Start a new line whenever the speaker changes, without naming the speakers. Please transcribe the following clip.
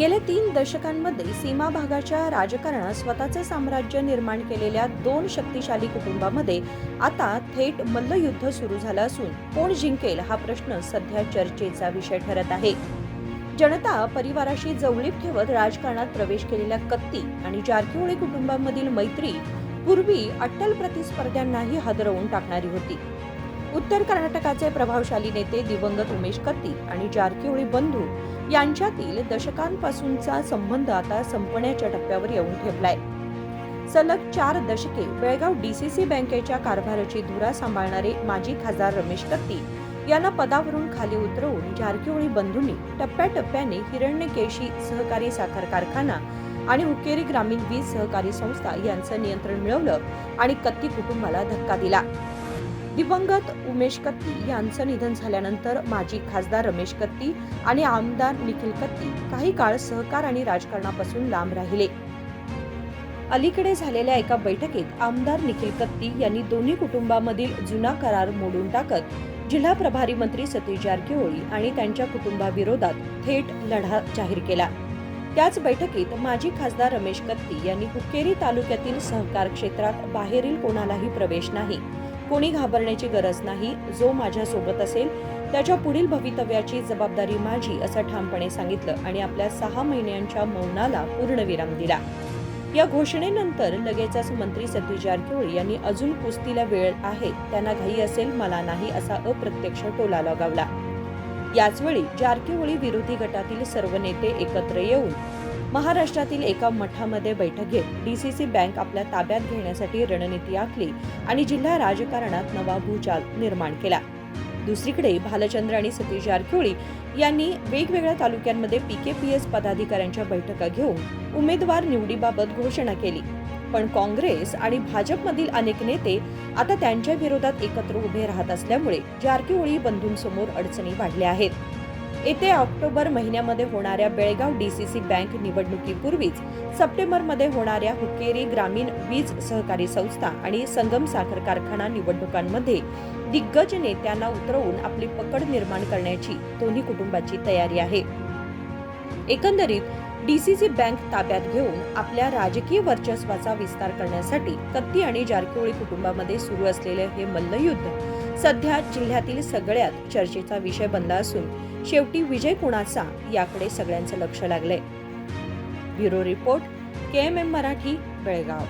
गेल्या तीन दशकांमध्ये सीमा भागाच्या राजकारणात स्वतःचं साम्राज्य निर्माण केलेल्या दोन शक्तिशाली कुटुंबामध्ये आता थेट मल्लयुद्ध सुरू झालं असून कोण जिंकेल हा प्रश्न सध्या चर्चेचा विषय ठरत आहे. जनता परिवाराशी जवळीक ठेवत राजकारणात प्रवेश केलेल्या कत्ती आणि जारकिहोळी कुटुंबामधील मैत्री पूर्वी अट्टल प्रतिस्पर्ध्यांनाही हादरवून टाकणारी होती. उत्तर कर्नाटकाचे प्रभावशाली नेते दिवंगत उमेश कत्ती आणि जारकिहोळी बंधू यांच्यातील दशकांपासूनचा संबंध आता संपण्याच्या टप्प्यावर येऊन ठेपलाय सलग चार दशके बेळगाव डीसीसी बँकेच्या कारभाराची धुरा सांभाळणारे माजी खासदार रमेश कत्ती यांना पदावरून खाली उतरवून जारकिहोळी बंधूंनी टप्प्याटप्प्याने हिरण्यकेशी सहकारी साखर कारखाना आणि हुकेरी ग्रामीण वीज सहकारी संस्था यांचं नियंत्रण मिळवलं आणि कत्ती कुटुंबाला धक्का दिला. दिवंगत उमेश कत्ती यांचं निधन झाल्यानंतर माजी खासदार रमेश कत्ती आणि आमदार निखिल कत्ती काही काळ सहकार आणि राजकारणापासून लांब राहिले. अलीकडे झालेल्या एका बैठकीत आमदार निखिल कत्ती यांनी दोन्ही कुटुंबामधील जुना करार मोडून टाकत जिल्हा प्रभारी मंत्री सतीश जारकिहोळी आणि त्यांच्या कुटुंबाविरोधात थेट लढा जाहीर केला. त्याच बैठकीत माजी खासदार रमेश कत्ती यांनी हुक्केरी तालुक्यातील सहकार क्षेत्रात बाहेरील कोणालाही प्रवेश नाही. कोणी घाबरण्याची गरज नाही जो माझ्यासोबत असेल त्याच्या पुढील भवितव्याची जबाबदारी माझी असं ठामपणे सांगितलं आणि आपल्या सहा महिन्यांच्या मौनाला पूर्णविराम दिला. या घोषणेनंतर लगेचच मंत्री सतीश जारकिहोळी यांनी अजून कुस्तीला वेळ आहे त्यांना घाई असेल मला नाही असा अप्रत्यक्ष टोला लगावला. याचवेळी जारकिहोळी विरोधी गटातील सर्व नेते एकत्र येऊन महाराष्ट्रातील एका मठामध्ये बैठक घेत डीसीसी बँक आपल्या ताब्यात घेण्यासाठी रणनीती आखली आणि जिल्हा राजकारणात नवा भूचाल निर्माण केला. दुसरीकडे भालचंद्र आणि सतीश जारखिळी यांनी वेगवेगळ्या तालुक्यांमध्ये पीकेपीएस पदाधिकाऱ्यांच्या बैठका घेऊन उमेदवार निवडीबाबत घोषणा केली. पण काँग्रेस आणि भाजपमधील अनेक नेते आता त्यांच्या विरोधात एकत्र उभे राहत असल्यामुळे जारकिहोळी बंधूंसमोर अडचणी वाढल्या आहेत. येत्या ऑक्टोबर महिन्यामध्ये होणाऱ्या बेळगाव डीसीसी बँक निवडणुकीपूर्वीच सप्टेंबरमध्ये होणाऱ्या हुक्केरी ग्रामीण वीज सहकारी संस्था आणि संगम साखर कारखाना निवडणुकांमध्ये दिग्गज नेत्यांना उतरवून आपली पकड निर्माण करण्याची दोन्ही कुटुंबाची तयारी आहे. एकंदरीत डीसीसी बँक ताब्यात घेऊन आपल्या राजकीय वर्चस्वाचा विस्तार करण्यासाठी कत्ती आणि जारकिहोळी कुटुंबामध्ये सुरू असलेले हे मल्लयुद्ध सध्या जिल्ह्यातील सगळ्यात चर्चेचा विषय बनला असून शेवटी विजय कुणाचा याकडे सगळ्यांचं लक्ष लागले bureau report K M M Marathi Belgaum.